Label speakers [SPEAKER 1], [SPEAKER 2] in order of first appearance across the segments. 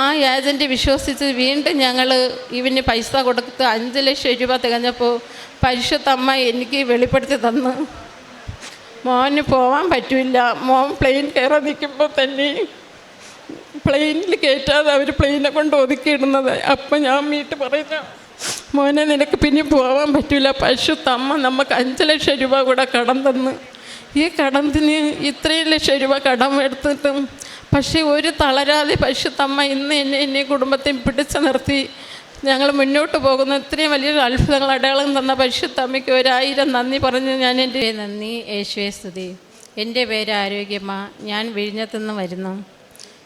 [SPEAKER 1] ആ ഏജന്റ് വിശ്വസിച്ച് വീണ്ടും ഞങ്ങൾ ഇവന് പൈസ കൊടുത്ത് അഞ്ച് ലക്ഷം രൂപ തികഞ്ഞപ്പോൾ പരിശുദ്ധ അമ്മ എനിക്ക് വെളിപ്പെടുത്തി തന്നു. മോന് പോവാൻ പറ്റില്ല മോൻ പ്ലെയിൻ കയറാൻ നിൽക്കുമ്പോൾ തന്നെ പ്ലെയിനിൽ കയറ്റാതെ അവർ പ്ലെയിനെ കൊണ്ട് ഒതുക്കിയിടുന്നത്. അപ്പം ഞാൻ വീട്ടിൽ പറയുന്ന മോനെ നിനക്ക് പിന്നെ പോവാൻ പറ്റില്ല പരിശുദ്ധമ്മ നമുക്ക് അഞ്ച് ലക്ഷം രൂപ കൂടെ കടം തന്ന്. ഈ കടത്തിന് ഇത്രയും ലക്ഷം രൂപ കടം എടുത്തിട്ടും പക്ഷേ ഒരു തളരാതെ പരിശുദ്ധമ്മ ഇന്ന് എന്നെ എന്നെ കുടുംബത്തെ പിടിച്ചു നിർത്തി. ഞങ്ങൾ മുന്നോട്ട് പോകുന്ന. ഇത്രയും വലിയൊരു അത്ഭുതങ്ങൾ അടയാളം തന്ന പരിശുദ്ധമ്മയ്ക്ക് ഒരായിരം നന്ദി പറഞ്ഞ് ഞാൻ എന്റെ നന്ദി. യേശുവേ സ്തുതി. എന്റെ പേര് ആരോഗ്യമ്മ. ഞാൻ വിഴിഞ്ഞത്തുനിന്ന് വരുന്നു.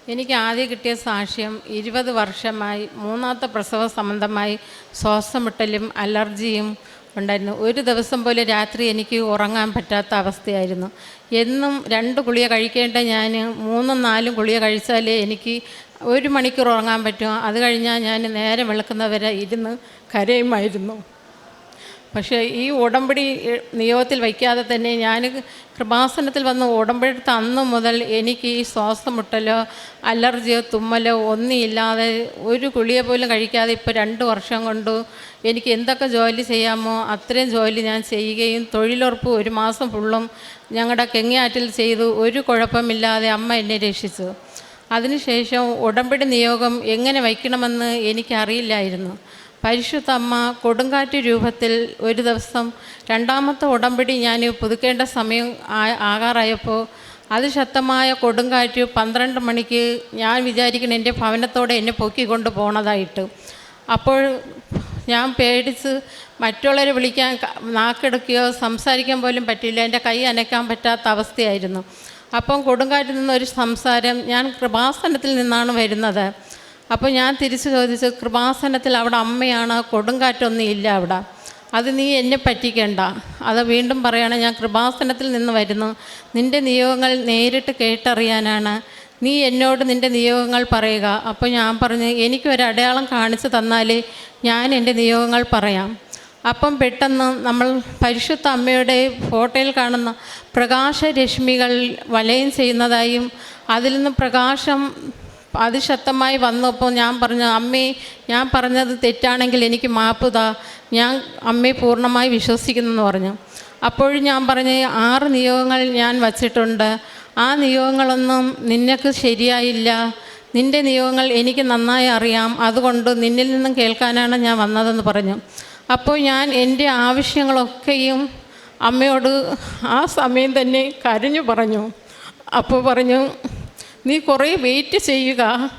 [SPEAKER 1] എനിക്ക് ആദ്യം കിട്ടിയ സാക്ഷ്യം ഇരുപത് വർഷമായി മൂന്നാമത്തെ പ്രസവ സംബന്ധമായി ശ്വാസം മുട്ടലും അലർജിയും ഉണ്ടായിരുന്നു. ഒരു ദിവസം പോലെ രാത്രി എനിക്ക് ഉറങ്ങാൻ പറ്റാത്ത അവസ്ഥയായിരുന്നു. എന്നും രണ്ട് ഗുളിക കഴിക്കേണ്ട ഞാൻ മൂന്നും നാലും ഗുളിക കഴിച്ചാലേ എനിക്ക് ഒരു മണിക്കൂർ ഉറങ്ങാൻ പറ്റും. അത് കഴിഞ്ഞാൽ ഞാൻ നേരം വെളുക്കുന്നവരെ ഇരുന്ന് കരയുമായിരുന്നു. പക്ഷേ ഈ ഉടമ്പടി നിയോഗത്തിൽ വയ്ക്കാതെ തന്നെ ഞാൻ കൃപാസനത്തിൽ വന്ന് ഉടമ്പടി തന്ന മുതൽ എനിക്ക് ഈ ശ്വാസം മുട്ടലോ അലർജിയോ തുമ്മലോ ഒന്നുമില്ലാതെ ഒരു ഗുളിയെ പോലും കഴിക്കാതെ ഇപ്പോൾ രണ്ട് വർഷം കൊണ്ട് എനിക്ക് എന്തൊക്കെ ജോലി ചെയ്യാമോ അത്രയും ജോലി ഞാൻ ചെയ്യുകയും തൊഴിലുറപ്പ് ഒരു മാസം ഫുള്ളും ഞങ്ങളുടെ കെങ്ങിയാറ്റിൽ ചെയ്തു. ഒരു കുഴപ്പമില്ലാതെ അമ്മ എന്നെ രക്ഷിച്ചു. അതിനുശേഷം ഉടമ്പടി നിയോഗം എങ്ങനെ വയ്ക്കണമെന്ന് എനിക്കറിയില്ലായിരുന്നു. പരിശുദ്ധ അമ്മ കൊടുങ്കാറ്റ് രൂപത്തിൽ ഒരു ദിവസം രണ്ടാമത്തെ ഉടമ്പടി ഞാൻ പുതുക്കേണ്ട സമയം ആകാറായപ്പോൾ അതിശക്തമായ കൊടുങ്കാറ്റ് പന്ത്രണ്ട് മണിക്ക് ഞാൻ വിചാരിക്കുന്ന എന്റെ ഭവനത്തോടെ എന്നെ പൊക്കിക്കൊണ്ട് പോണതായിട്ട്. അപ്പോൾ ഞാൻ പേടിച്ച് മറ്റുള്ളവരെ വിളിക്കാൻ നാക്കെടുക്കുകയോ സംസാരിക്കാൻ പോലും പറ്റില്ല എന്റെ കൈ അനക്കാൻ പറ്റാത്ത അവസ്ഥയായിരുന്നു. അപ്പം കൊടുങ്കാറ്റിൽ നിന്നൊരു സംസാരം ഞാൻ കൃപാസനത്തിൽ നിന്നാണ് വരുന്നത്. അപ്പോൾ ഞാൻ തിരിച്ചു ചോദിച്ചു കൃപാസനത്തിൽ അവിടെ അമ്മയാണ് കൊടുങ്കാറ്റൊന്നും ഇല്ല അവിടെ. അത് നീ എന്നെ പറ്റിക്കണ്ട. അത് വീണ്ടും പറയണം ഞാൻ കൃപാസനത്തിൽ നിന്ന് വരുന്നു. നിന്റെ നിയോഗങ്ങൾ നേരിട്ട് കേട്ടറിയാനാണ്. നീ എന്നോട് നിന്റെ നിയോഗങ്ങൾ പറയുക. അപ്പോൾ ഞാൻ പറഞ്ഞു എനിക്കൊരു അടയാളം കാണിച്ചു തന്നാലേ ഞാൻ എന്റെ നിയോഗങ്ങൾ പറയാം. അപ്പം പെട്ടെന്ന് നമ്മൾ പരിശുദ്ധ അമ്മയുടെ ഫോട്ടോയിൽ കാണുന്ന പ്രകാശരശ്മികൾ വലയം ചെയ്യുന്നതായും അതിൽ നിന്ന് പ്രകാശം അതിശക്തമായി വന്നപ്പോൾ ഞാൻ പറഞ്ഞു അമ്മേ ഞാൻ പറഞ്ഞത് തെറ്റാണെങ്കിൽ എനിക്ക് മാപ്പ് താ. ഞാൻ അമ്മയെ പൂർണമായി വിശ്വസിക്കുന്നെന്ന് പറഞ്ഞു. അപ്പോഴും ഞാൻ പറഞ്ഞു ആറ് നിയോഗങ്ങൾ ഞാൻ വച്ചിട്ടുണ്ട്. ആ നിയോഗങ്ങളൊന്നും നിനക്ക് ശരിയായില്ല. നിന്റെ നിയോഗങ്ങൾ എനിക്ക് നന്നായി അറിയാം. അതുകൊണ്ട് നിന്നിൽ നിന്നും കേൾക്കാനാണ് ഞാൻ വന്നതെന്ന് പറഞ്ഞു. അപ്പോൾ ഞാൻ എന്റെ ആവശ്യങ്ങളൊക്കെയും അമ്മയോട് ആ സമയം തന്നെ കരഞ്ഞു പറഞ്ഞു. അപ്പോൾ പറഞ്ഞു നീ കുറേ വെയിറ്റ് ചെയ്യുക.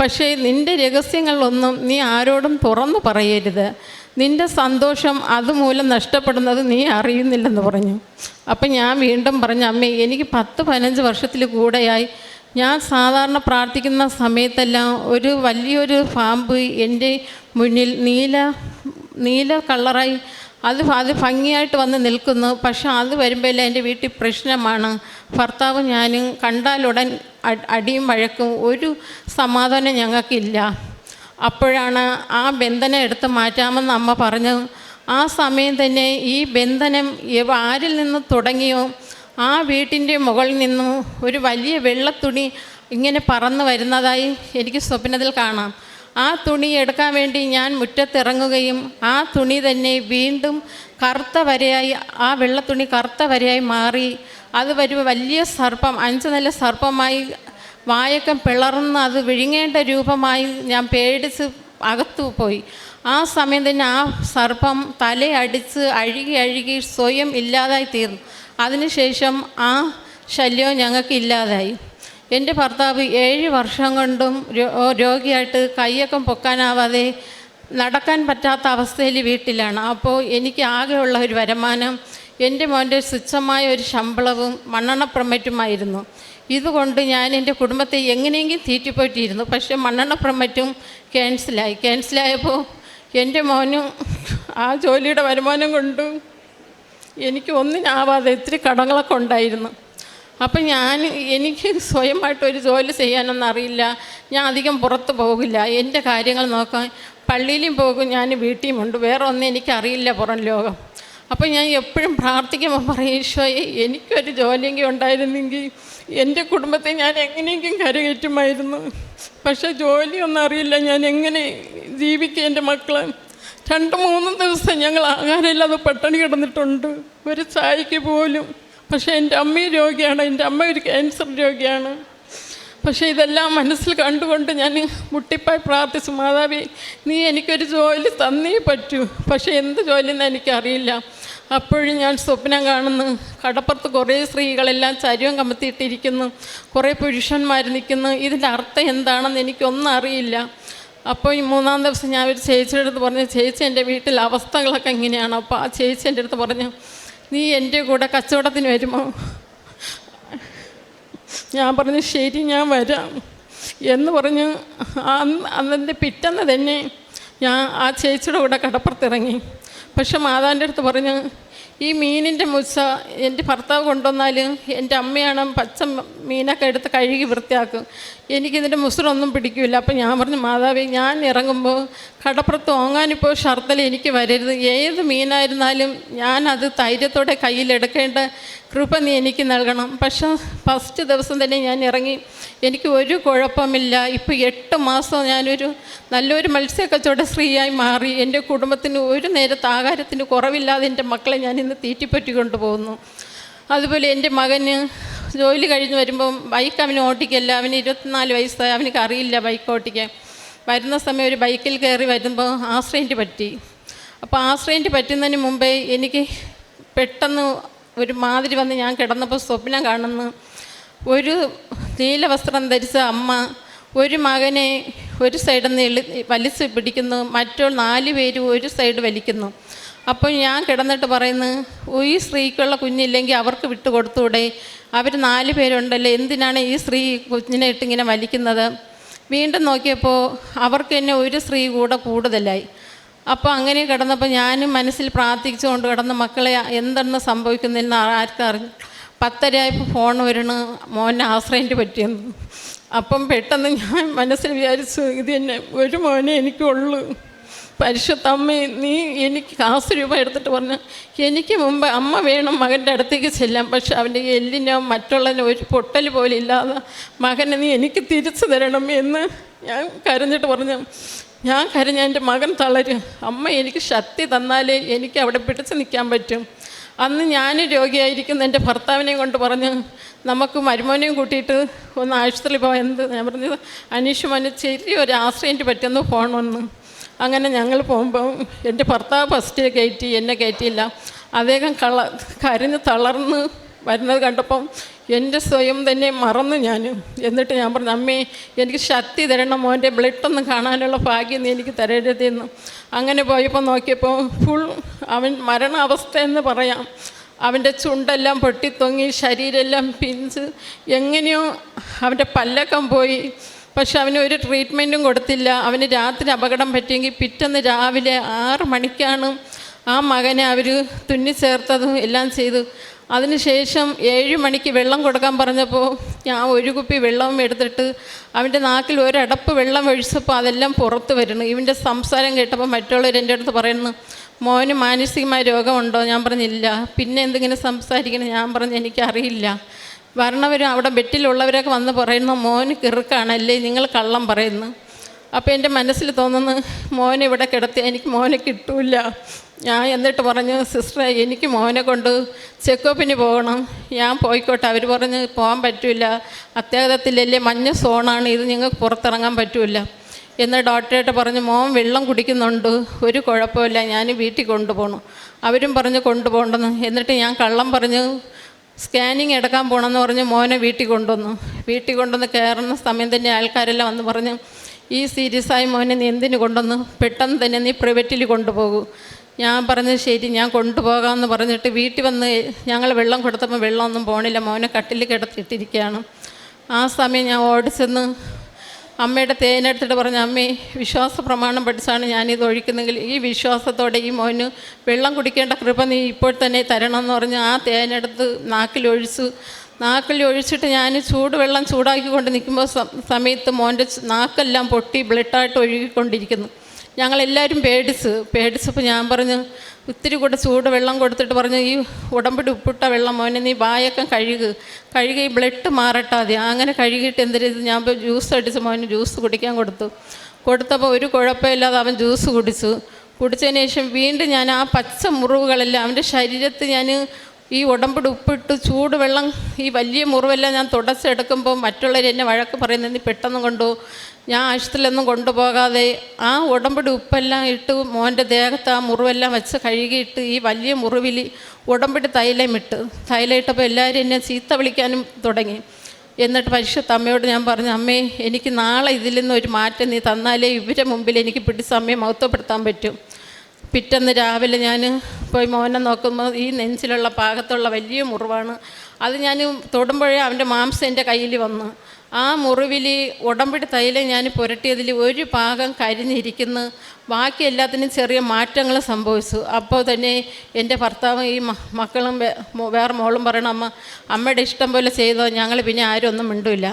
[SPEAKER 1] പക്ഷേ നിന്റെ രഹസ്യങ്ങളിലൊന്നും നീ ആരോടും തുറന്നു പറയരുത്. നിന്റെ സന്തോഷം അതുമൂലം നഷ്ടപ്പെടുന്നത് നീ അറിയുന്നില്ലെന്ന് പറഞ്ഞു. അപ്പം ഞാൻ വീണ്ടും പറഞ്ഞു അമ്മേ എനിക്ക് പത്ത് പതിനഞ്ച് വർഷത്തിൽ കൂടെയായി. ഞാൻ സാധാരണ പ്രാർത്ഥിക്കുന്ന സമയത്തെല്ലാം ഒരു വലിയൊരു പാമ്പ് എന്റെ മുന്നിൽ നീല നീല കളറായി അത് അത് ഭംഗിയായിട്ട് വന്ന് നിൽക്കുന്നു. പക്ഷെ അത് വരുമ്പോൾ എന്റെ വീട്ടിൽ പ്രശ്നമാണ്. ഭർത്താവ് ഞാനും കണ്ടാലുടൻ അടിയും വഴക്കും ഒരു സമാധാനം ഞങ്ങൾക്കില്ല. അപ്പോഴാണ് ആ ബന്ധനം എടുത്ത് മാറ്റാമെന്ന് അമ്മ പറഞ്ഞു. ആ സമയം തന്നെ ഈ ബന്ധനം ആരിൽ നിന്ന് തുടങ്ങിയോ? ആ വീട്ടിന്റെ മുകളിൽ നിന്നും ഒരു വലിയ വെള്ളത്തുണി ഇങ്ങനെ പറന്നു വരുന്നതായി എനിക്ക് സ്വപ്നത്തിൽ കാണാം. ആ തുണി എടുക്കാൻ വേണ്ടി ഞാൻ മുറ്റത്തിറങ്ങുകയും ആ തുണി തന്നെ വീണ്ടും കറുത്ത വരയായി ആ വെള്ളത്തുണി കറുത്ത വരയായി മാറി. അത് വരുമ്പോൾ വലിയ സർപ്പം അഞ്ച് നല്ല സർപ്പമായി വായക്കം പിളർന്ന് അത് വിഴുങ്ങേണ്ട രൂപമായി ഞാൻ പേടിച്ച് അകത്തു പോയി. ആ സമയം തന്നെ ആ സർപ്പം തലയടിച്ച് അഴുകി അഴുകി സ്വയം ഇല്ലാതായി തീർന്നു. അതിനുശേഷം ആ ശല്യം ഞങ്ങൾക്ക് ഇല്ലാതായി. എന്റെ ഭർത്താവ് ഏഴ് വർഷം കൊണ്ടും രോഗിയായിട്ട് കൈയൊക്കെ പൊക്കാനാവാതെ നടക്കാൻ പറ്റാത്ത അവസ്ഥയിൽ വീട്ടിലാണ്. അപ്പോൾ എനിക്ക് ആകെയുള്ള ഒരു വരുമാനം എന്റെ മോന്റെ തുച്ഛമായ ഒരു ശമ്പളവും മണ്ണെണ്ണ പ്രമറ്റുമായിരുന്നു ഇതുകൊണ്ട് ഞാൻ എന്റെ കുടുംബത്തെ എങ്ങനെയെങ്കിലും തീറ്റിപ്പോയിട്ടിരുന്നു. പക്ഷേ മണ്ണെണ്ണ പ്രമറ്റും ക്യാൻസലായി. ക്യാൻസലായപ്പോൾ എന്റെ മോനും ആ ജോലിയുടെ വരുമാനം കൊണ്ടും എനിക്ക് ഒന്നിനാവാതെ ഇത്തിരി കടങ്ങളൊക്കെ ഉണ്ടായിരുന്നു. അപ്പം ഞാൻ എനിക്ക് സ്വയമായിട്ട് ഒരു ജോലി ചെയ്യാനൊന്നും അറിയില്ല. ഞാൻ അധികം പുറത്ത് പോകില്ല. എന്റെ കാര്യങ്ങൾ നോക്കാൻ പള്ളിയിലും പോകും ഞാൻ വീട്ടിലുമുണ്ട് വേറെ ഒന്നും എനിക്കറിയില്ല പുറം ലോകം. അപ്പം ഞാൻ എപ്പോഴും പ്രാർത്ഥിക്കുമ്പോൾ പറയും ഈശോയെ എനിക്കൊരു ജോലിയെങ്കിൽ ഉണ്ടായിരുന്നെങ്കിൽ എന്റെ കുടുംബത്തെ ഞാൻ എങ്ങനെയെങ്കിലും കരകയറ്റുമായിരുന്നു. പക്ഷെ ജോലിയൊന്നും അറിയില്ല. ഞാൻ എങ്ങനെ ജീവിക്കും എന്റെ മക്കളെ? രണ്ട് മൂന്ന് ദിവസം ഞങ്ങൾ ആഹാരമില്ലാതെ പട്ടണി കിടന്നിട്ടുണ്ട്. ഒരു ചായക്ക് പോലും പക്ഷേ എന്റെ അമ്മ രോഗിയാണ് എന്റെ അമ്മ ഒരു ക്യാൻസർ രോഗിയാണ്. പക്ഷേ ഇതെല്ലാം മനസ്സിൽ കണ്ടുകൊണ്ട് ഞാൻ മുട്ടിപ്പായി പ്രാർത്ഥിച്ചു മാതാവി നീ എനിക്കൊരു ജോലി തന്നേ പറ്റൂ. പക്ഷേ എന്ത് ജോലിയെന്ന് എനിക്കറിയില്ല. അപ്പോഴും ഞാൻ സ്വപ്നം കാണുന്നു. കടപ്പുറത്ത് കുറേ സ്ത്രീകളെല്ലാം ചരിവം കമത്തിയിട്ടിരിക്കുന്നു. കുറേ പുരുഷന്മാർ നിൽക്കുന്നു. ഇതിന്റെ അർത്ഥം എന്താണെന്ന് എനിക്കൊന്നും അറിയില്ല. അപ്പോൾ ഈ മൂന്നാം ദിവസം ഞാൻ ഒരു ചേച്ചിയുടെ അടുത്ത് പറഞ്ഞു ചേച്ചി എന്റെ വീട്ടിൽ അവസ്ഥകളൊക്കെ എങ്ങനെയാണ്? അപ്പോൾ ആ ചേച്ചി എന്റെ അടുത്ത് പറഞ്ഞു നീ എന്റെ കൂടെ കച്ചവടത്തിന് വരുമോ? ഞാൻ പറഞ്ഞു ശരി ഞാൻ വരാം. എന്ന് പറഞ്ഞ് അന്നെന്റെ പിറ്റന്ന് തന്നെ ഞാൻ ആ ചേച്ചിയുടെ കൂടെ കടപ്പുറത്തിറങ്ങി. പക്ഷെ മാതാവിന്റെ അടുത്ത് പറഞ്ഞ് ഈ മീനിന്റെ മുസ എന്റെ ഭർത്താവ് കൊണ്ടുവന്നാൽ എന്റെ അമ്മയാണ് പച്ച മീനൊക്കെ എടുത്ത് കഴുകി വൃത്തിയാക്കും. എനിക്കിതിന്റെ മുസറൊന്നും പിടിക്കില്ല അപ്പം ഞാൻ പറഞ്ഞു മാതാവേ ഞാൻ ഇറങ്ങുമ്പോൾ കടപ്പുറത്ത് ഓങ്ങാനിപ്പോൾ ഷർത്തൽ എനിക്ക് വരരുത്. ഏത് മീനായിരുന്നാലും ഞാനത് ധൈര്യത്തോടെ കയ്യിലെടുക്കേണ്ട കൃപ നീ എനിക്ക് നൽകണം. പക്ഷെ ഫസ്റ്റ് ദിവസം തന്നെ ഞാൻ ഇറങ്ങി. എനിക്ക് ഒരു കുഴപ്പമില്ല. ഇപ്പോൾ എട്ട് മാസം ഞാനൊരു നല്ലൊരു മത്സ്യക്കച്ചവട സ്ത്രീയായി മാറി. എന്റെ കുടുംബത്തിന് ഒരു നേരത്തെ ആഹാരത്തിന് കുറവില്ലാതെ എന്റെ മക്കളെ ഞാൻ ഇന്ന് തീറ്റിപ്പറ്റി കൊണ്ടുപോകുന്നു. അതുപോലെ എന്റെ മകന് ജോലി കഴിഞ്ഞ് വരുമ്പം ബൈക്ക് അവന് ഓട്ടിക്കല്ല. അവന് ഇരുപത്തിനാല് വയസ്സായി. അവനക്ക് അറിയില്ല ബൈക്ക് ഓട്ടിക്കാൻ. വരുന്ന സമയം ഒരു ബൈക്കിൽ കയറി വരുമ്പോൾ ആക്സിഡന്റ് പറ്റി. അപ്പോൾ ആക്സിഡന്റ് പറ്റുന്നതിന് മുമ്പേ എനിക്ക് പെട്ടെന്ന് ഒരു മാതിരി വന്ന് ഞാൻ കിടന്നപ്പോൾ സ്വപ്നം കാണുന്നു. ഒരു നീല വസ്ത്രം ധരിച്ച അമ്മ ഒരു മകനെ ഒരു സൈഡിൽ നിന്ന് വലിച്ച് പിടിക്കുന്നു. മറ്റോ നാല് പേര് ഒരു സൈഡ് വലിക്കുന്നു. അപ്പോൾ ഞാൻ കിടന്നിട്ട് പറയുന്നു ഈ സ്ത്രീക്കുള്ള കുഞ്ഞില്ലെങ്കിൽ അവർക്ക് വിട്ടു കൊടുത്തൂടെ അവർ നാല് പേരുണ്ടല്ലോ? എന്തിനാണ് ഈ സ്ത്രീ കുഞ്ഞിനെ ഇട്ടിങ്ങനെ വലിക്കുന്നത്? വീണ്ടും നോക്കിയപ്പോൾ അവർക്ക് തന്നെ ഒരു സ്ത്രീ കൂടെ കൂടുതലായി. അപ്പോൾ അങ്ങനെ കിടന്നപ്പോൾ ഞാനും മനസ്സിൽ പ്രാർത്ഥിച്ചുകൊണ്ട് കിടന്ന മക്കളെ എന്തെന്ന് സംഭവിക്കുന്നില്ലെന്ന് ആർക്കും അറിഞ്ഞു പത്തരയായപ്പോൾ ഫോൺ വരണു. മോനെ ആശ്രയിന്റെ പറ്റിയെന്ന്. അപ്പം പെട്ടെന്ന് ഞാൻ മനസ്സിൽ വിചാരിച്ചു ഇത് തന്നെ ഒരു മോനെ എനിക്കുള്ളൂ. പരിശുദ്ധമ്മ നീ എനിക്ക് കാസ് രൂപ എടുത്തിട്ട് പറഞ്ഞു എനിക്ക് മുമ്പ് അമ്മ വേണം മകന്റെ അടുത്തേക്ക് ചെല്ലാം പക്ഷെ അവന്റെ എല്ലിനോ മറ്റുള്ളതിനോ ഒരു പൊട്ടൽ പോലും ഇല്ലാതെ മകനെ നീ എനിക്ക് തിരിച്ചു തരണം എന്ന് ഞാൻ കരഞ്ഞിട്ട് പറഞ്ഞു. ഞാൻ കരഞ്ഞ എന്റെ മകൻ തളരും. അമ്മ എനിക്ക് ശക്തി തന്നാലേ എനിക്ക് അവിടെ പിടിച്ച് നിൽക്കാൻ പറ്റും. അന്ന് ഞാൻ രോഗിയായിരിക്കുന്ന എന്റെ ഭർത്താവിനെയും കൊണ്ട് പറഞ്ഞ് നമുക്ക് മരുമോനെയും കൂട്ടിയിട്ട് ഒന്ന് ആശുപത്രിയിൽ പോകാൻ എന്ത്? ഞാൻ പറഞ്ഞത് അനീഷ് മോനെ ചെറിയ ഒരു ആശ്രയിന്റെ പറ്റുന്ന പോകണമെന്ന് അങ്ങനെ ഞങ്ങൾ പോകുമ്പോൾ എന്റെ ഭർത്താവ് ഫസ്റ്റ് കയറ്റി എന്നെ കയറ്റിയില്ല. അദ്ദേഹം കള കരഞ്ഞ് തളർന്ന് വരുന്നത് കണ്ടപ്പം എന്റെ സ്വയം തന്നെ മറന്നു ഞാൻ. എന്നിട്ട് ഞാൻ പറഞ്ഞു അമ്മേ എനിക്ക് ശക്തി തരണം മോന്റെ ബ്ലഡ് ഒന്ന് കാണാനുള്ള ഭാഗ്യം എനിക്ക് തരരുതെന്ന് അങ്ങനെ പോയപ്പോൾ നോക്കിയപ്പോൾ ഫുൾ അവൻ മരണാവസ്ഥ എന്ന് പറയാം. അവന്റെ ചുണ്ടെല്ലാം പൊട്ടിത്തൊങ്ങി ശരീരമെല്ലാം പിഞ്ച്. എങ്ങനെയോ അവന്റെ പല്ലക്കം പോയി. പക്ഷെ അവന് ഒരു ട്രീറ്റ്മെന്റും കൊടുത്തില്ല. അവന് രാത്രി അപകടം പറ്റിയെങ്കിൽ പിറ്റേന്ന് രാവിലെ ആറ് മണിക്കാണ് ആ മകനെ അവർ തുന്നിച്ചേർത്തതും എല്ലാം ചെയ്തു. അതിനുശേഷം ഏഴ് മണിക്ക് വെള്ളം കൊടുക്കാൻ പറഞ്ഞപ്പോൾ ഞാൻ ഒരു കുപ്പി വെള്ളം എടുത്തിട്ട് അവന്റെ നാക്കിൽ ഒരടപ്പ് വെള്ളം ഒഴിച്ചപ്പോൾ അതെല്ലാം പുറത്ത് വരുന്നു. ഇവന്റെ സംസാരം കേട്ടപ്പോൾ മറ്റുള്ളവർ എന്റെ അടുത്ത് പറയുന്നു മോന് മാനസികമായ രോഗമുണ്ടോ? ഞാൻ പറഞ്ഞില്ല. പിന്നെ എന്തെങ്കിലും സംസാരിക്കണം? ഞാൻ പറഞ്ഞു എനിക്കറിയില്ല. വരണവരും അവിടെ ബെറ്റിലുള്ളവരൊക്കെ വന്ന് പറയുന്നു മോന് കിറുക്കാണല്ലേ? നിങ്ങൾ കള്ളം പറയുന്നു. അപ്പോൾ എന്റെ മനസ്സിൽ തോന്നുന്നു മോനെ ഇവിടെ കിടത്തി എനിക്ക് മോനെ കിട്ടൂല. ഞാൻ എന്നിട്ട് പറഞ്ഞു സിസ്റ്ററെ എനിക്ക് മോനെ കൊണ്ട് ചെക്കപ്പിന് പോകണം. ഞാൻ പോയിക്കോട്ടെ. അവർ പറഞ്ഞ് പോകാൻ പറ്റില്ല അത്യാഗതത്തിലല്ലേ മഞ്ഞ സോണാണ്. ഇത് നിങ്ങൾക്ക് പുറത്തിറങ്ങാൻ പറ്റില്ല എന്ന് ഡോക്ടറായിട്ട് പറഞ്ഞു മോൻ വെള്ളം കുടിക്കുന്നുണ്ട് ഒരു കുഴപ്പമില്ല ഞാൻ വീട്ടിൽ കൊണ്ടുപോകണം. അവരും പറഞ്ഞ് കൊണ്ടുപോകണ്ടെന്ന്. എന്നിട്ട് ഞാൻ കള്ളം പറഞ്ഞ് സ്കാനിങ് എടുക്കാൻ പോകണമെന്ന് പറഞ്ഞ് മോനെ വീട്ടിൽ കൊണ്ടുവന്നു. വീട്ടിൽ കൊണ്ടുവന്ന് കയറുന്ന സമയം തന്നെ ആൾക്കാരെല്ലാം വന്ന് പറഞ്ഞു ഈ സീരിയസ് ആയി മോനെ നീ എന്തിനു കൊണ്ടുവന്നു? പെട്ടെന്ന് തന്നെ നീ പ്രൈവറ്റിൽ കൊണ്ടുപോകൂ. ഞാൻ പറഞ്ഞു ശരി ഞാൻ കൊണ്ടുപോകാമെന്ന് പറഞ്ഞിട്ട് വീട്ടിൽ വന്ന് ഞങ്ങൾ വെള്ളം കൊടുത്തപ്പോൾ വെള്ളമൊന്നും പോണില്ല മോനെ കട്ടിൽ കിടത്തിയിട്ടിരിക്കുകയാണ്. ആ സമയം ഞാൻ ഓടിച്ചെന്ന് അമ്മയുടെ തേനെടുത്തിട്ട് പറഞ്ഞു അമ്മേ വിശ്വാസ പ്രമാണം പഠിച്ചാണ് ഞാനിത് ഒഴിക്കുന്നെങ്കിൽ ഈ വിശ്വാസത്തോടെ ഈ മോന് വെള്ളം കുടിക്കേണ്ട കൃപ നീ ഇപ്പോൾ തന്നെ തരണം എന്ന് പറഞ്ഞ് ആ തേനെടുത്ത് നാക്കിലൊഴിച്ചു നാക്കിൽ ഒഴിച്ചിട്ട് ഞാൻ ചൂടുവെള്ളം ചൂടാക്കിക്കൊണ്ട് നിൽക്കുമ്പോൾ സമയത്ത് മോന്റെ നാക്കെല്ലാം പൊട്ടി ബ്ലഡായിട്ട് ഒഴുകിക്കൊണ്ടിരിക്കുന്നു. ഞങ്ങളെല്ലാവരും പേടിച്ച് പേടിച്ചപ്പോൾ ഞാൻ പറഞ്ഞു ഇത്തിരി കൂടെ ചൂട് വെള്ളം കൊടുത്തിട്ട് പറഞ്ഞു ഈ ഉടമ്പടി ഉപ്പിട്ട വെള്ളം മോനെ നീ വായൊക്കെ കഴുകു. കഴുകി ബ്ലഡ് മാറട്ടെ അങ്ങനെ കഴുകിയിട്ട് എന്തൊരു ഞാൻ ജ്യൂസ് അടിച്ച് മോന് ജ്യൂസ് കുടിക്കാൻ കൊടുത്തു. കൊടുത്തപ്പോൾ ഒരു കുഴപ്പമില്ലാതെ അവൻ ജ്യൂസ് കുടിച്ചു. കുടിച്ചതിന് ശേഷം വീണ്ടും ഞാൻ ആ പച്ച മുറിവുകളെല്ലാം അവന്റെ ശരീരത്ത് ഞാൻ ഈ ഉടമ്പടി ഉപ്പിട്ട് ചൂടുവെള്ളം ഈ വലിയ മുറിവെല്ലാം ഞാൻ തുടച്ചെടുക്കുമ്പോൾ മറ്റുള്ളവർ എന്നെ വഴക്ക് പറയുന്നത് നീ പെട്ടെന്ന് കൊണ്ടു ഞാൻ ആശുപത്രിയിലൊന്നും കൊണ്ടുപോകാതെ ആ ഉടമ്പടി ഉപ്പെല്ലാം ഇട്ട് മോന്റെ ദേഹത്ത് ആ മുറിവെല്ലാം വെച്ച് കഴുകിയിട്ട് ഈ വലിയ മുറിവിൽ ഉടമ്പടി തൈലം ഇട്ട്. തൈലം ഇട്ടപ്പോൾ എല്ലാവരും എന്നെ ചീത്ത വിളിക്കാനും തുടങ്ങി. എന്നിട്ട് പരിശുദ്ധ അമ്മയോട് ഞാൻ പറഞ്ഞു അമ്മേ എനിക്ക് നാളെ ഇതിൽ നിന്ന് ഒരു മാറ്റം നീ തന്നാലേ ഇവരെ മുമ്പിൽ എനിക്ക് പിടിച്ച അമ്മയെ മഹത്വപ്പെടുത്താൻ പറ്റും. പിറ്റന്ന് രാവിലെ ഞാൻ പോയി മോനെ നോക്കുമ്പോൾ ഈ നെഞ്ചിലുള്ള പാകത്തുള്ള വലിയ മുറിവാണ്. അത് ഞാൻ തൊടുമ്പോഴേ അവന്റെ മാംസം എന്റെ കയ്യിൽ വന്നു. ആ മുറിവിൽ ഉടമ്പടി തൈലം ഞാൻ പുരട്ടിയതിൽ ഒരു ഭാഗം കരിഞ്ഞിരിക്കുന്നു. ബാക്കി എല്ലാത്തിനും ചെറിയ മാറ്റങ്ങൾ സംഭവിച്ചു. അപ്പോൾ തന്നെ എന്റെ ഭർത്താവും ഈ മക്കളും വേറെ മോളും പറയണം അമ്മ അമ്മയുടെ ഇഷ്ടം പോലെ ചെയ്തോ ഞങ്ങൾ പിന്നെ ആരും ഒന്നും മിണ്ടില്ല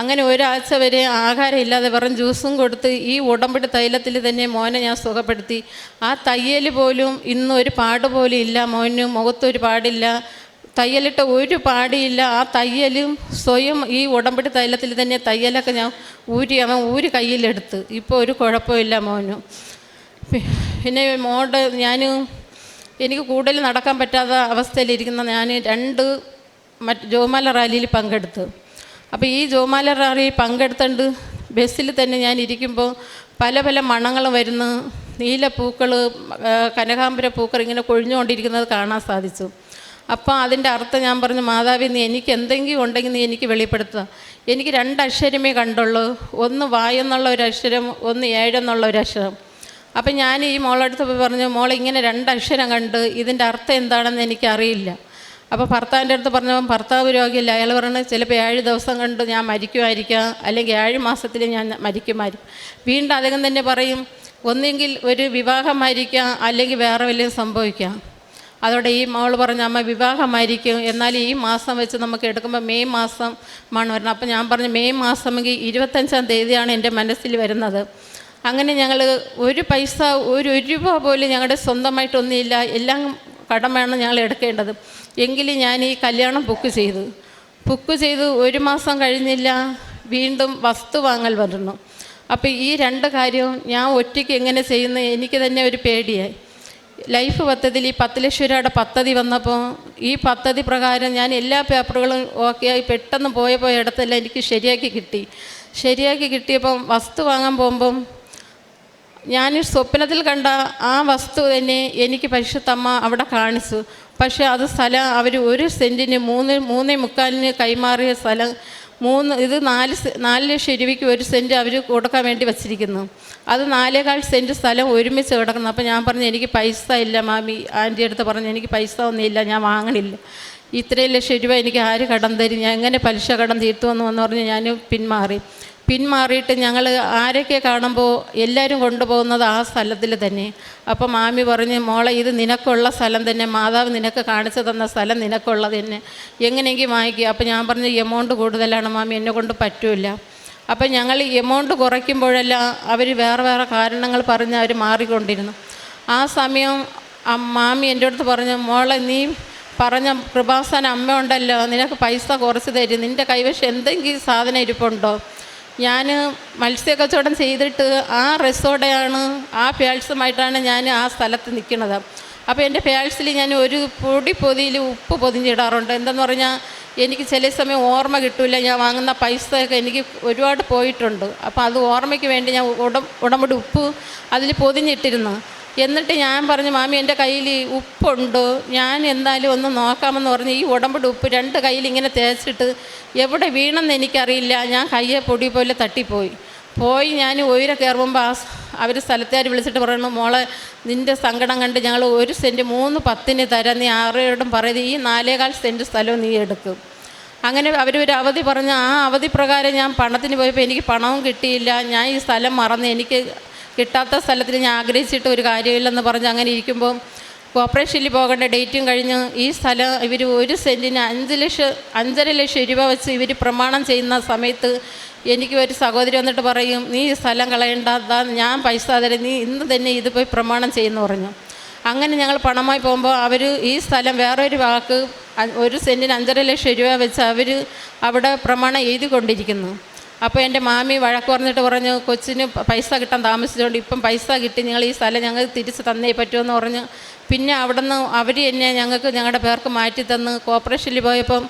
[SPEAKER 1] അങ്ങനെ ഒരാഴ്ച വരെ ആഹാരം ഇല്ലാതെ വെറും ജ്യൂസും കൊടുത്ത് ഈ ഉടമ്പടി തൈലത്തിൽ തന്നെ മോനെ ഞാൻ സുഖപ്പെടുത്തി. ആ തയ്യൽ പോലും ഇന്ന് ഒരു പാട് പോലും ഇല്ല മോന് മുഖത്തൊരു പാടില്ല. തയ്യലിട്ട് ഒരു പാടിയില്ല. ആ തയ്യലും സ്വയം ഈ ഉടമ്പടി തൈലത്തിൽ തന്നെ തയ്യലൊക്കെ ഞാൻ ഊരി അവൻ ഊരി കയ്യിലെടുത്ത്. ഇപ്പോൾ ഒരു കുഴപ്പമില്ല മോനു. പിന്നെ മോഡ് ഞാൻ എനിക്ക് കൂടുതൽ നടക്കാൻ പറ്റാത്ത അവസ്ഥയിലിരിക്കുന്ന ഞാൻ രണ്ട് മറ്റ് ജോമാല റാലിയിൽ പങ്കെടുത്തു. അപ്പോൾ ഈ ജോമാല റാലി പങ്കെടുത്തുകൊണ്ട് ബസ്സിൽ തന്നെ ഞാൻ ഇരിക്കുമ്പോൾ പല പല മണങ്ങൾ വരുന്നു. നീലപ്പൂക്കൾ കനകാമ്പര പൂക്കൾ ഇങ്ങനെ കൊഴിഞ്ഞുകൊണ്ടിരിക്കുന്നത് കാണാൻ സാധിച്ചു. അപ്പോൾ അതിന്റെ അർത്ഥം ഞാൻ പറഞ്ഞു മാതാവി നീ എനിക്ക് എന്തെങ്കിലും ഉണ്ടെങ്കിൽ നീ എനിക്ക് വെളിപ്പെടുത്തുക. എനിക്ക് രണ്ട് അക്ഷരമേ കണ്ടുള്ളൂ. ഒന്ന് വായെന്നുള്ള ഒരു അക്ഷരം ഒന്ന് ഏഴെന്നുള്ള ഒരു അക്ഷരം. അപ്പം ഞാൻ ഈ മോളടുത്ത് പോയി പറഞ്ഞു മോൾ ഇങ്ങനെ രണ്ട് അക്ഷരം കണ്ട് ഇതിന്റെ അർത്ഥം എന്താണെന്ന് എനിക്കറിയില്ല. അപ്പോൾ ഭർത്താവിന്റെ അടുത്ത് പറഞ്ഞപ്പോൾ ഭർത്താവ് രോഗിയില്ല. അയാൾ പറഞ്ഞു ചിലപ്പോൾ ഏഴ് ദിവസം കണ്ട് ഞാൻ മരിക്കുമായിരിക്കാം അല്ലെങ്കിൽ ഏഴ് മാസത്തിൽ ഞാൻ മരിക്കുമായിരിക്കും. വീണ്ടും അദ്ദേഹം തന്നെ പറയും ഒന്നെങ്കിൽ ഒരു വിവാഹമായിരിക്കാം അല്ലെങ്കിൽ വേറെ വല്ലതും സംഭവിക്കാം. അതോടെ ഈ മോൾ പറഞ്ഞ അമ്മ വിവാഹമായിരിക്കും. എന്നാൽ ഈ മാസം വെച്ച് നമുക്ക് എടുക്കുമ്പോൾ മെയ് മാസം ആണ് വരുന്നത്. അപ്പോൾ ഞാൻ പറഞ്ഞു മെയ് മാസമെങ്കിൽ ഇരുപത്തഞ്ചാം തീയതിയാണ് എന്റെ മനസ്സിൽ വരുന്നത്. അങ്ങനെ ഞങ്ങൾ ഒരു പൈസ ഒരു രൂപ പോലും ഞങ്ങളുടെ സ്വന്തമായിട്ടൊന്നുമില്ല എല്ലാം കടമാണ് ഞങ്ങൾ എടുക്കേണ്ടത്. എങ്കിലും ഞാൻ ഈ കല്യാണം ബുക്ക് ചെയ്തു. ബുക്ക് ചെയ്ത് ഒരു മാസം കഴിഞ്ഞില്ല വീണ്ടും വസ്തു വാങ്ങൽ വരുന്നു അപ്പോൾ ഈ രണ്ട് കാര്യവും ഞാൻ ഒറ്റയ്ക്ക് എങ്ങനെ ചെയ്യുന്നത് എനിക്ക് തന്നെ ഒരു പേടിയായി. ലൈഫ് പദ്ധതിയിൽ ഈ പത്ത് ലക്ഷം രൂപയുടെ പദ്ധതി വന്നപ്പോൾ ഈ പദ്ധതി പ്രകാരം ഞാൻ എല്ലാ പേപ്പറുകളും ഓക്കെ ആയി പെട്ടെന്ന് പോയ പോയ ഇടത്തെല്ലാം എനിക്ക് ശരിയാക്കി കിട്ടി. ശരിയാക്കി കിട്ടിയപ്പം വസ്തു വാങ്ങാൻ പോകുമ്പം ഞാൻ സ്വപ്നത്തിൽ കണ്ട ആ വസ്തു തന്നെ എനിക്ക് പരിശുദ്ധമ്മ അവിടെ കാണിച്ചു. പക്ഷേ അത് സ്ഥലം അവർ ഒരു സെന്റിന് മൂന്ന് മൂന്നേ മുക്കാലിന് കൈമാറിയ സ്ഥലം മൂന്ന് ഇത് നാല് നാല് ലക്ഷം രൂപയ്ക്ക് ഒരു സെന്റ് അവർ കൊടുക്കാൻ വേണ്ടി വച്ചിരിക്കുന്നു. അത് നാലേകാൽ സെന്റ് സ്ഥലം ഒരുമിച്ച് കിടക്കുന്നു. അപ്പോൾ ഞാൻ പറഞ്ഞു എനിക്ക് പൈസ ഇല്ല മാമി. ആന്റി അടുത്ത് പറഞ്ഞു എനിക്ക് പൈസ ഒന്നുമില്ല ഞാൻ വാങ്ങണില്ല. ഇത്രയും ലക്ഷം രൂപ എനിക്ക് ആര് കടം തരും? ഞാൻ എങ്ങനെ പലിശ കടം തീർത്തുവെന്ന് വന്ന് പറഞ്ഞ് ഞാൻ പിന്മാറി. പിന്മാറിയിട്ട് ഞങ്ങൾ ആരൊക്കെ കാണുമ്പോൾ എല്ലാവരും കൊണ്ടുപോകുന്നത് ആ സ്ഥലത്തിൽ തന്നെ. അപ്പോൾ മാമി പറഞ്ഞ് മോളെ ഇത് നിനക്കുള്ള സ്ഥലം തന്നെ. മാതാവ് നിനക്ക് കാണിച്ചു തന്ന സ്ഥലം നിനക്കുള്ളത് തന്നെ. എങ്ങനെയെങ്കിലും വാങ്ങിക്കുക അപ്പോൾ ഞാൻ പറഞ്ഞു എമൗണ്ട് കൂടുതലാണ് മാമി എന്നെ കൊണ്ട് പറ്റൂല. അപ്പം ഞങ്ങൾ എമൗണ്ട് കുറയ്ക്കുമ്പോഴെല്ലാം അവർ വേറെ വേറെ കാരണങ്ങൾ പറഞ്ഞ് അവർ മാറിക്കൊണ്ടിരുന്നു. ആ സമയം മാമി എന്റെ അടുത്ത് പറഞ്ഞു മോളെ നീ പറഞ്ഞ കൃപാസന അമ്മ ഉണ്ടല്ലോ നിനക്ക് പൈസ കുറച്ച് തരും. നിന്റെ കൈവശം എന്തെങ്കിലും സാധനം ഇരിപ്പുണ്ടോ? ഞാൻ മത്സ്യക്കച്ചവടം ചെയ്തിട്ട് ആ റിസോർട്ടാണ് ആ ഫേൾസുമായിട്ടാണ് ഞാൻ ആ സ്ഥലത്ത് നിൽക്കുന്നത്. അപ്പോൾ എന്റെ ഫേൾസിൽ ഞാൻ ഒരു പൊടി പൊതിയിൽ ഉപ്പ് പൊതിഞ്ഞിടാറുണ്ട്. എന്തെന്ന് പറഞ്ഞാൽ എനിക്ക് ചില സമയം ഓർമ്മ കിട്ടില്ല ഞാൻ വാങ്ങുന്ന പൈസയൊക്കെ എനിക്ക് ഒരുപാട് പോയിട്ടുണ്ട്. അപ്പോൾ അത് ഓർമ്മയ്ക്ക് വേണ്ടി ഞാൻ ഉടം ഉടമ്പടി ഉപ്പ് അതിൽ പൊതിഞ്ഞിട്ടിരുന്നു. എന്നിട്ട് ഞാൻ പറഞ്ഞു മാമി എന്റെ കയ്യിൽ ഉപ്പുണ്ട്. ഞാൻ എന്തായാലും ഒന്ന് നോക്കാമെന്ന് പറഞ്ഞ് ഈ ഉടമ്പടി ഉപ്പ് രണ്ട് കയ്യിൽ ഇങ്ങനെ തേച്ചിട്ട് എവിടെ വീണെന്ന് എനിക്കറിയില്ല. ഞാൻ കയ്യെ പൊടി പോലെ തട്ടിപ്പോയി. പോയി ഞാൻ ഉയരെ കയറുമ്പോൾ ആ അവർ സ്ഥലത്തുകാർ വിളിച്ചിട്ട് പറയണു മോളെ നിന്റെ സങ്കടം കണ്ട് ഞങ്ങൾ ഒരു സെന്റ് മൂന്ന് പത്തിന് തരാം. നീ ആരോടും പറയുന്നത് ഈ നാലേകാൽ സെന്റ് സ്ഥലവും നീ എടുക്കും. അങ്ങനെ അവർ ഒരു അവധി പറഞ്ഞ ആ അവധി പ്രകാരം ഞാൻ പണത്തിന് പോയപ്പോൾ എനിക്ക് പണവും കിട്ടിയില്ല. ഞാൻ ഈ സ്ഥലം മറന്ന് എനിക്ക് കിട്ടാത്ത സ്ഥലത്തിൽ ഞാൻ ആഗ്രഹിച്ചിട്ട് ഒരു കാര്യമില്ലെന്ന് പറഞ്ഞ് അങ്ങനെ ഇരിക്കുമ്പോൾ കോപ്പറേഷനിൽ പോകേണ്ട ഡേറ്റും കഴിഞ്ഞ് ഈ സ്ഥലം ഇവർ ഒരു സെന്റിന് അഞ്ച് ലക്ഷം അഞ്ചര ലക്ഷം രൂപ വെച്ച് ഇവർ പ്രമാണം ചെയ്യുന്ന സമയത്ത് എനിക്ക് ഒരു സഹോദരി വന്നിട്ട് പറയും നീ ഈ സ്ഥലം കളയണ്ട ഞാൻ പൈസ തരാം നീ ഇന്ന് തന്നെ ഇത് പോയി പ്രമാണം ചെയ്യുമെന്ന് പറഞ്ഞു. അങ്ങനെ ഞങ്ങൾ പണമായി പോകുമ്പോൾ അവർ ഈ സ്ഥലം വേറൊരു വാക്ക് ഒരു സെന്റിന് അഞ്ചര ലക്ഷം രൂപ വെച്ച് അവർ അവിടെ പ്രമാണം എഴുതി കൊണ്ടിരിക്കുന്നു അപ്പോൾ എന്റെ മാമി വഴക്ക് പറഞ്ഞിട്ട് പറഞ്ഞു കൊച്ചിന് പൈസ കിട്ടാൻ താമസിച്ചുകൊണ്ട് ഇപ്പം പൈസ കിട്ടി നിങ്ങൾ ഈ സ്ഥലം ഞങ്ങൾ തിരിച്ച് തന്നേ പറ്റുമെന്ന് പറഞ്ഞു പിന്നെ അവിടെ നിന്ന് അവർ എന്നെ ഞങ്ങൾക്ക് ഞങ്ങളുടെ പേർക്ക് മാറ്റി തന്ന് കോർപ്പറേഷനിൽ പോയപ്പം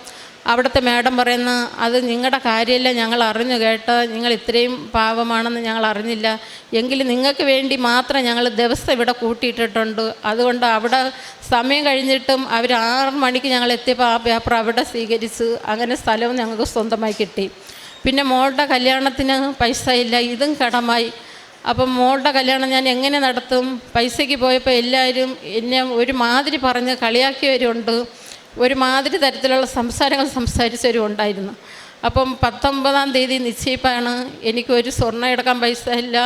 [SPEAKER 1] അവിടുത്തെ മാഡം പറയുന്ന അത് നിങ്ങളുടെ കാര്യമല്ല ഞങ്ങൾ അറിഞ്ഞു കേട്ട നിങ്ങൾ ഇത്രയും പാവമാണെന്ന് ഞങ്ങൾ അറിഞ്ഞില്ല. എങ്കിലും നിങ്ങൾക്ക് വേണ്ടി മാത്രം ഞങ്ങൾ ദിവസം ഇവിടെ കൂട്ടിയിട്ടിട്ടുണ്ട്. അതുകൊണ്ട് അവിടെ സമയം കഴിഞ്ഞിട്ടും അവർ ആറ് മണിക്ക് ഞങ്ങൾ എത്തിയപ്പോൾ ആ പേപ്പർ അവിടെ സ്വീകരിച്ച് അങ്ങനെ സ്ഥലവും ഞങ്ങൾക്ക് സ്വന്തമായി കിട്ടി. പിന്നെ മോളുടെ കല്യാണത്തിന് പൈസ ഇല്ല ഇതും കടമായി. അപ്പം മോളുടെ കല്യാണം ഞാൻ എങ്ങനെ നടത്തും? പൈസയ്ക്ക് പോയപ്പോൾ എല്ലാവരും എന്നെ ഒരു മാതിരി പറഞ്ഞ് കളിയാക്കിയവരുണ്ട്. ഒരു മാതിരി തരത്തിലുള്ള സംസാരങ്ങൾ സംസാരിച്ചവരും ഉണ്ടായിരുന്നു അപ്പം പത്തൊമ്പതാം തീയതി നിശ്ചയിപ്പാണ്. എനിക്കൊരു സ്വർണം എടുക്കാൻ പൈസ ഇല്ല.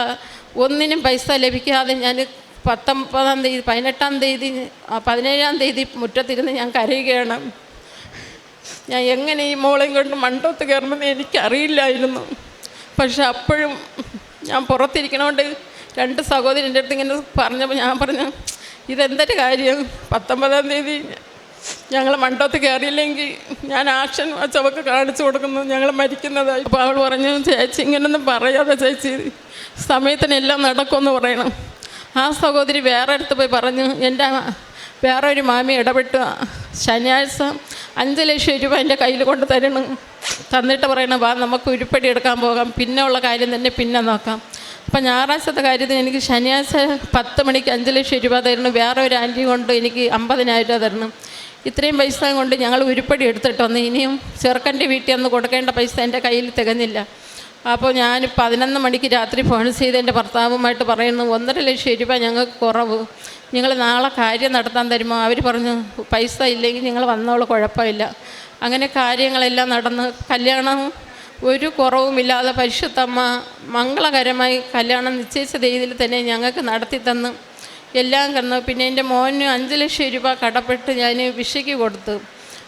[SPEAKER 1] ഒന്നിനും പൈസ ലഭിക്കാതെ ഞാൻ പത്തൊമ്പതാം തീയതി പതിനെട്ടാം തീയതി പതിനേഴാം തീയതി മുറ്റത്തിരുന്ന് ഞാൻ കരയുകയാണ്. ഞാൻ എങ്ങനെ ഈ മോളെയും കൊണ്ട് മണ്ടത്ത് കയറണമെന്ന് എനിക്കറിയില്ലായിരുന്നു. പക്ഷെ അപ്പോഴും ഞാൻ പുറത്തിരിക്കണോണ്ട് രണ്ട് സഹോദരന്റെ അടുത്ത് ഇങ്ങനെ പറഞ്ഞപ്പോൾ ഞാൻ പറഞ്ഞു ഇതെന്തൊരു കാര്യം? പത്തൊമ്പതാം തീയതി ഞങ്ങൾ മണ്ടത്ത് കയറിയില്ലെങ്കിൽ ഞാൻ ആക്ഷൻ വെച്ച് കാണിച്ചു കൊടുക്കുന്നു ഞങ്ങൾ മരിക്കുന്നതായി. അപ്പോൾ അവൾ പറഞ്ഞു ചേച്ചി ഇങ്ങനൊന്നും പറയാതെ ചേച്ചി സമയത്തിന് എല്ലാം നടക്കുമെന്ന് പറയണം. ആ സഹോദരി വേറെ അടുത്ത് പോയി പറഞ്ഞു എന്റെ വേറെ ഒരു മാമി ഇടപെട്ടു. ശനിയാഴ്ച അഞ്ച് ലക്ഷം രൂപ എന്റെ കയ്യിൽ കൊണ്ട് തരണം. തന്നിട്ട് പറയണം വാ നമുക്ക് ഉരുപ്പടി എടുക്കാൻ പോകാം. പിന്നെ ഉള്ള കാര്യം തന്നെ പിന്നെ നോക്കാം. അപ്പം ഞായറാഴ്ചത്തെ കാര്യത്തിന് എനിക്ക് ശനിയാഴ്ച പത്ത് മണിക്ക് അഞ്ച് ലക്ഷം രൂപ തരണം. വേറെ ഒരു ആന്റി കൊണ്ട് എനിക്ക് അമ്പതിനായിരം രൂപ തരണം. ഇത്രയും പൈസ കൊണ്ട് ഞങ്ങൾ ഉരുപ്പടി എടുത്തിട്ട് വന്ന്. ഇനിയും ചെറുക്കന്റെ വീട്ടിൽ നിന്ന് കൊടുക്കേണ്ട പൈസ എന്റെ കയ്യിൽ തികഞ്ഞില്ല. അപ്പോൾ ഞാൻ പതിനൊന്ന് മണിക്ക് രാത്രി ഫോൺ ചെയ്ത് എന്റെ ഭർത്താവുമായിട്ട് പറയുന്നു ഒന്നര ലക്ഷം രൂപ ഞങ്ങൾക്ക് കുറവ്. നിങ്ങൾ നാളെ കാര്യം നടത്താൻ തരുമോ? അവർ പറഞ്ഞു പൈസ ഇല്ലെങ്കിൽ നിങ്ങൾ വന്നോളൂ കുഴപ്പമില്ല. അങ്ങനെ കാര്യങ്ങളെല്ലാം നടന്ന് കല്യാണം ഒരു കുറവുമില്ലാതെ പരിശുദ്ധമ്മ മംഗളകരമായി കല്യാണം നിശ്ചയിച്ച രീതിയിൽ തന്നെ ഞങ്ങൾക്ക് നടത്തി തന്നു. എല്ലാം കന്നു പിന്നെ എന്റെ മോന് അഞ്ച് ലക്ഷം രൂപ കടപ്പെട്ട് ഞാൻ വിഷയ്ക്ക് കൊടുത്തു.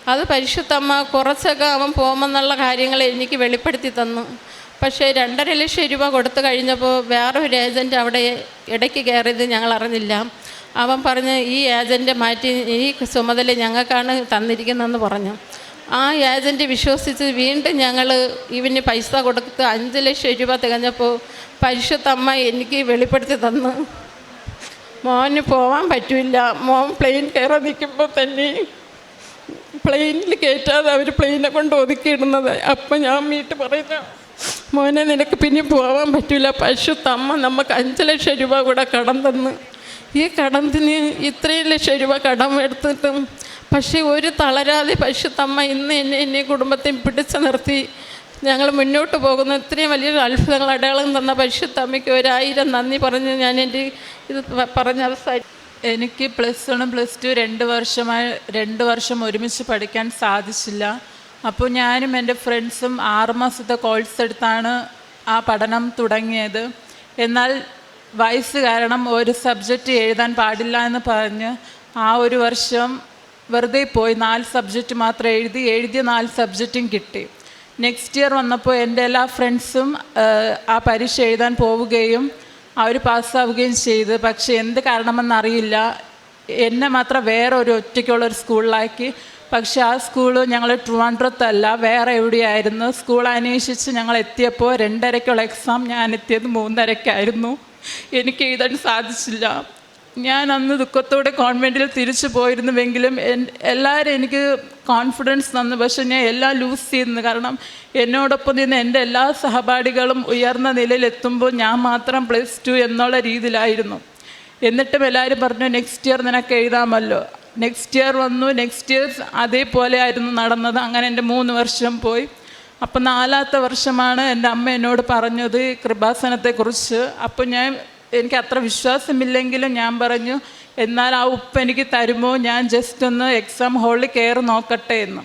[SPEAKER 1] അത് പരിശുദ്ധമ്മ കുറച്ചൊക്കെ അവൻ പോകുമെന്നുള്ള കാര്യങ്ങൾ എനിക്ക് വെളിപ്പെടുത്തി തന്നു. പക്ഷേ രണ്ടര ലക്ഷം രൂപ കൊടുത്തു കഴിഞ്ഞപ്പോൾ വേറെ ഒരു ഏജന്റ് അവിടെ ഇടയ്ക്ക് കയറിയത് ഞങ്ങൾ അറിഞ്ഞില്ല. അവൻ പറഞ്ഞ് ഈ ഏജന്റ് മാറ്റി ഈ ചുമതല ഞങ്ങൾക്കാണ് തന്നിരിക്കുന്നതെന്ന് പറഞ്ഞു. ആ ഏജന്റ് വിശ്വസിച്ച് വീണ്ടും ഞങ്ങൾ ഇവന് പൈസ കൊടുത്ത് അഞ്ച് ലക്ഷം രൂപ തികഞ്ഞപ്പോൾ പരിശുദ്ധമ്മ എനിക്ക് വെളിപ്പെടുത്തി തന്നു. മോന് പോവാൻ പറ്റില്ല. മോൻ പ്ലെയിൻ കയറാൻ നിൽക്കുമ്പോൾ തന്നെ പ്ലെയിനിൽ കയറ്റാതെ അവർ പ്ലെയിനെ കൊണ്ട് ഒതുക്കിയിടുന്നത്. അപ്പം ഞാൻ വീട്ടിൽ പറയുന്ന മോനെ നിനക്ക് പിന്നെ പോകാൻ പറ്റില്ല പശു തമ്മ നമുക്ക് അഞ്ച് ലക്ഷം രൂപ കൂടെ കടം തന്ന്. ഈ കടത്തിന് ഇത്രയും ലക്ഷം രൂപ കടം എടുത്തിട്ടും പക്ഷേ ഒരു തളരാതെ പശു തമ്മ ഇന്ന് എന്നെ എന്നെ കുടുംബത്തെയും പിടിച്ചു നിർത്തി. ഞങ്ങൾ മുന്നോട്ട് പോകുന്ന ഇത്രയും വലിയൊരു അത്ഭുതങ്ങൾ അടയാളം തന്ന പശു തമ്മയ്ക്ക് ഒരായിരം നന്ദി പറഞ്ഞ് ഞാൻ എന്റെ ഇത് പറഞ്ഞ അവസാനം
[SPEAKER 2] എനിക്ക് പ്ലസ് വണ്ണും പ്ലസ് ടു രണ്ട് വർഷമായി രണ്ട് വർഷം ഒരുമിച്ച് പഠിക്കാൻ സാധിച്ചില്ല. അപ്പോൾ ഞാനും എന്റെ ഫ്രണ്ട്സും ആറുമാസത്തെ കോഴ്സ് എടുത്താണ് ആ പഠനം തുടങ്ങിയത്. എന്നാൽ വയസ്സ് കാരണം ഒരു സബ്ജക്റ്റ് എഴുതാൻ പാടില്ല എന്ന് പറഞ്ഞ് ആ ഒരു വർഷം വെറുതെ പോയി നാല് സബ്ജക്റ്റ് മാത്രം എഴുതി എഴുതിയ നാല് സബ്ജക്റ്റും കിട്ടി. നെക്സ്റ്റ് ഇയർ വന്നപ്പോൾ എന്റെ എല്ലാ ഫ്രണ്ട്സും ആ പരീക്ഷ എഴുതാൻ പോവുകയും അവർ പാസ്സാവുകയും ചെയ്ത്. പക്ഷേ എന്ത് കാരണമെന്നറിയില്ല. എന്നെ മാത്രം വേറെ ഒരു ഒറ്റയ്ക്കുള്ള ഒരു സ്കൂളിലാക്കി പക്ഷേ ആ സ്കൂൾ ഞങ്ങൾ ട്രിവാൻഡ്രത്തല്ല വേറെ എവിടെയായിരുന്നു? സ്കൂൾ അന്വേഷിച്ച് ഞങ്ങൾ എത്തിയപ്പോൾ രണ്ടരയ്ക്കുള്ള എക്സാം ഞാൻ എത്തിയത് മൂന്നരയ്ക്കായിരുന്നു. എനിക്ക് എഴുതാൻ സാധിച്ചില്ല. ഞാൻ അന്ന് ദുഃഖത്തോടെ കോൺവെന്റിൽ തിരിച്ചു പോയിരുന്നുവെങ്കിലും എല്ലാവരും എനിക്ക് കോൺഫിഡൻസ് തന്നു. പക്ഷെ ഞാൻ എല്ലാം ലൂസ് ചെയ്യുന്നു. കാരണം എന്നോടൊപ്പം നിന്ന് എന്റെ എല്ലാ സഹപാഠികളും ഉയർന്ന നിലയിലെത്തുമ്പോൾ ഞാൻ മാത്രം പ്ലസ് ടു എന്നുള്ള രീതിയിലായിരുന്നു. എന്നിട്ടും എല്ലാവരും പറഞ്ഞു നെക്സ്റ്റ് ഇയർ നിനക്ക് എഴുതാമല്ലോ. നെക്സ്റ്റ് ഇയർ വന്നു. നെക്സ്റ്റ് ഇയർ അതേപോലെ ആയിരുന്നു നടന്നത്. അങ്ങനെ എന്റെ മൂന്ന് വർഷം പോയി. അപ്പം നാലാമത്തെ വർഷമാണ് എന്റെ അമ്മ എന്നോട് പറഞ്ഞത് കൃപാസനത്തെക്കുറിച്ച്. അപ്പം ഞാൻ എനിക്ക് അത്ര വിശ്വാസമില്ലെങ്കിലും ഞാൻ പറഞ്ഞു എന്നാൽ ആ ഉപ്പ് എനിക്ക് തരുമോ? ഞാൻ ജസ്റ്റ് ഒന്ന് എക്സാം ഹാളിൽ കയറി നോക്കട്ടെ എന്ന്.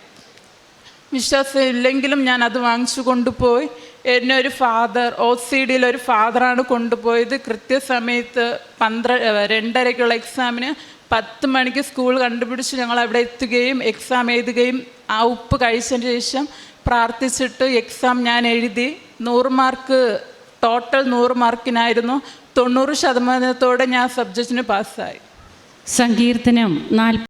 [SPEAKER 2] വിശ്വാസം ഇല്ലെങ്കിലും ഞാൻ അത് വാങ്ങിച്ചു കൊണ്ടുപോയി. എന്നെ ഒരു ഫാദർ ഒ സി ഡിയിൽ ഒരു ഫാദറാണ് കൊണ്ടുപോയത്. കൃത്യസമയത്ത് പന്ത്ര രണ്ടരയ്ക്കുള്ള എക്സാമിന് പത്ത് മണിക്ക് സ്കൂൾ കണ്ടുപിടിച്ച് ഞങ്ങൾ അവിടെ എത്തുകയും എക്സാം എഴുതുകയും ആ ഉപ്പ് കഴിച്ചതിന് ശേഷം പ്രാർത്ഥിച്ചിട്ട് എക്സാം ഞാൻ എഴുതി. നൂറ് മാർക്ക് ടോട്ടൽ നൂറ് മാർക്കിനായിരുന്നു തൊണ്ണൂറ് ശതമാനത്തോടെ ഞാൻ സബ്ജക്റ്റിന് പാസ്സായി
[SPEAKER 3] സങ്കീർത്തനം നാൽപ്പത്തി